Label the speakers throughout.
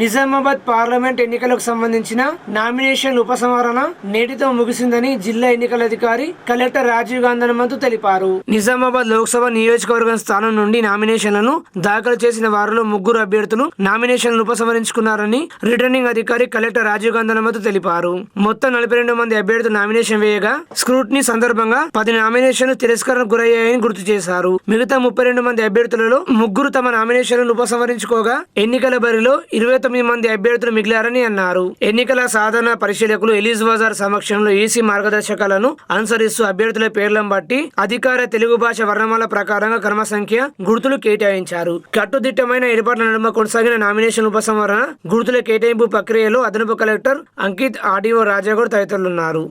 Speaker 1: Nizamabad parliament ఎన్నికలకు సంబంధించిన nomination ఉపసంహరణ నేటితో ముగిసిందని జిల్లా ఎన్నికల అధికారి కలెక్టర్ రాజీవ్ గాంధన హనుమంతు తెలిపారు. నిజామాబాద్ లోక్సభ నియోజకవర్గం స్థానం నుండి నామినేషన్లను దాఖలు చేసిన వారిలో ముగ్గురు అభ్యర్థులు నామినేషన్లను ఉపసంహరించుకున్నారని రిటర్నింగ్ అధికారి కలెక్టర్ రాజీవ్ గాంధన హనుమంతు తెలిపారు. మొత్తం నలభై రెండు మంది అభ్యర్థులు నామినేషన్ వేయగా స్క్రూట్నీ సందర్భంగా పది నామినేషన్లు తిరస్కరణకు గురయ్యాయని గుర్తు చేశారు. మిగతా ముప్పై రెండు మంది అభ్యర్థులలో ముగ్గురు తమ నామినేషన్లను ఉపసంహరించుకోగా ఎన్నికల బరిలో ఇరవై తొమ్మిది మంది అభ్యర్థులు మిగిలారని అన్నారు. ఎన్నికల సాధన పరిశీలకులు ఎలీజ్ బజార్ సమక్షంలో ఈసీ మార్గదర్శకాలను అనుసరిస్తూ అభ్యర్థుల పేర్లను బట్టి అధికార తెలుగు భాష వర్ణమాల ప్రకారంగా క్రమ సంఖ్య గుర్తులు కేటాయించారు. కట్టుదిట్టమైన ఏర్పాట్ల నడుమ కొనసాగిన నామినేషన్ ఉపసంహరణ గుర్తుల కేటాయింపు ప్రక్రియలో అదనపు కలెక్టర్ అంకిత్ ఆర్డీఓ రాజాగౌడ్ తదితరులున్నారు.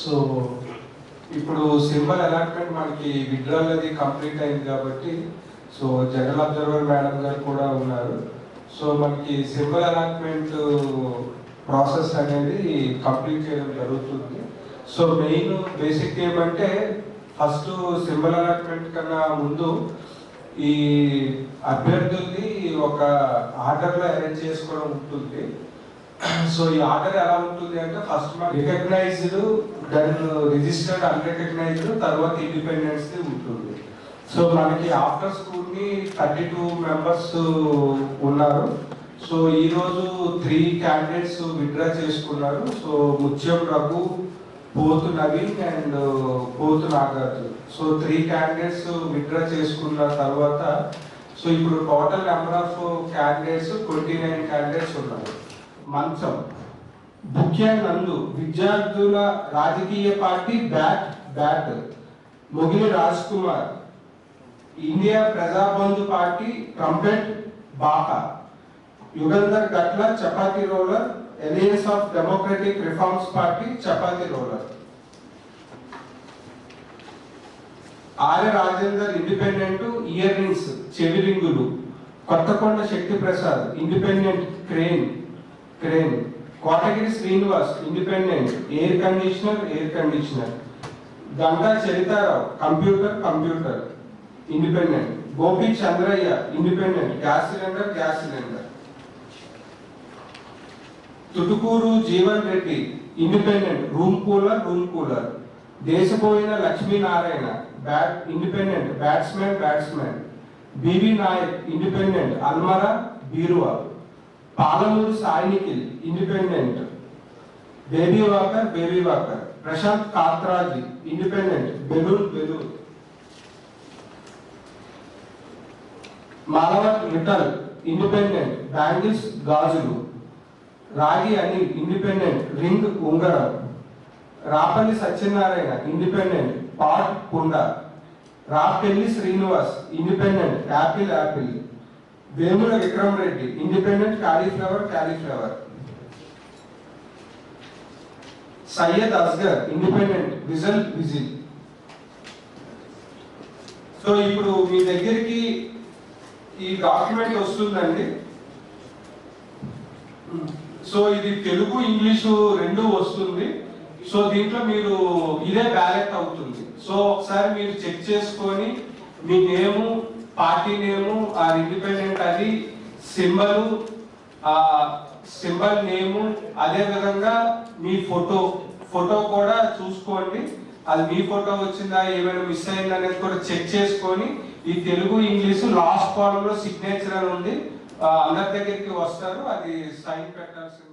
Speaker 2: సో ఇప్పుడు సింబల్ అలాట్మెంట్ మనకి విడ్రాల్ అది కంప్లీట్ అయింది కాబట్టి సో జనరల్ అబ్జర్వర్ మేడం గారు కూడా ఉన్నారు. సో మనకి సింబల్ అలాట్మెంట్ ప్రాసెస్ అనేది కంప్లీట్ చేయడం జరుగుతుంది. సో మెయిన్ బేసిక్ ఏమంటే ఫస్ట్ సింబల్ అలాట్మెంట్ కన్నా ముందు ఈ అభ్యర్థుల్ని ఒక ఆర్డర్లో అరేంజ్ చేసుకోవడం ఉంటుంది. సో ఈ ఆర్డర్ ఎలా ఉంటుంది అంటే ఫస్ట్ మన రికగ్నైజ్డ్ దెన్ రిజిస్టర్డ్ అన్రికగ్నైజ్డ్ తర్వాత ఇండిపెండెన్స్ ఉంటుంది. సో మనకి ఆఫ్టర్ స్కూల్ని థర్టీ టూ మెంబర్స్ ఉన్నారు. సో ఈ రోజు త్రీ క్యాండిడేట్స్ విత్డ్రా చేసుకున్నారు. So Mutyam Raghu Pothu Naveen and Pothu Nagarjuna. So three candidates withdraw చేసుకున్న తర్వాత సో ఇప్పుడు total number of candidates twenty nine candidates ఉన్నారు. మంచం. ముఖ్య నందు విద్యార్థుల రాజకీయ party bat bat. Mogili Raj Kumar India Prajabandhu party trumpet బాకా. Yugandhar Gatla chapati roller. Alliance of Democratic Reforms Party chapati roller. Arya Rajender independent ear rings చెవిరింగులు Kothakonda Shakti Prasad independent crane crane. Kotagiri Srinivas independent air conditioner air conditioner. Ganga Charitharao computer computer. Independent. Gopi Chandraiah independent. Gas cylinder gas cylinder. Tutukuru Jeevan Reddy independent. Room cooler room cooler. దేశపోయిన Lakshminarayana bat independent. Batsmen batsmen. BV Naik independent. అల్మరా బీరువా. Palamuru Sai Nikhil independent baby walker baby walker. Prashanth Katraji independent balloon balloon. Malavath Lital independent bangles గాజులు. రాగి అని independent ring ఉంగరం. Rapalli Satyanarayana independent pot కుండ Rapelli Srinivas independent apple apple. Vemula Vikram Reddy independent cauliflower cauliflower Syed Asghar independent whistle whistle so ఇప్పుడు మీ దగ్గరికి ఈ document వస్తుందండి. Hmm. సో ఇది తెలుగు ఇంగ్లీషు రెండు వస్తుంది. సో దీంట్లో మీరు ఇదే బ్యాలెట్ అవుతుంది. సో ఒకసారి మీరు చెక్ చేసుకొని మీ నేము పార్టీ నేము ఆ ఇండిపెండెంట్ అది సింబల్ ఆ సింబల్ నేము అదే విధంగా మీ ఫోటో ఫోటో కూడా చూసుకోండి. అది మీ ఫోటో వచ్చిందా ఏమైనా మిస్ అయిందా అనేది కూడా చెక్ చేసుకొని ఈ తెలుగు ఇంగ్లీష్ లాస్ట్ కాలంలో సిగ్నేచర్ అని ఉంది. అందరి దగ్గరికి వస్తారు అది సైన్ పెట్టాల్సింది.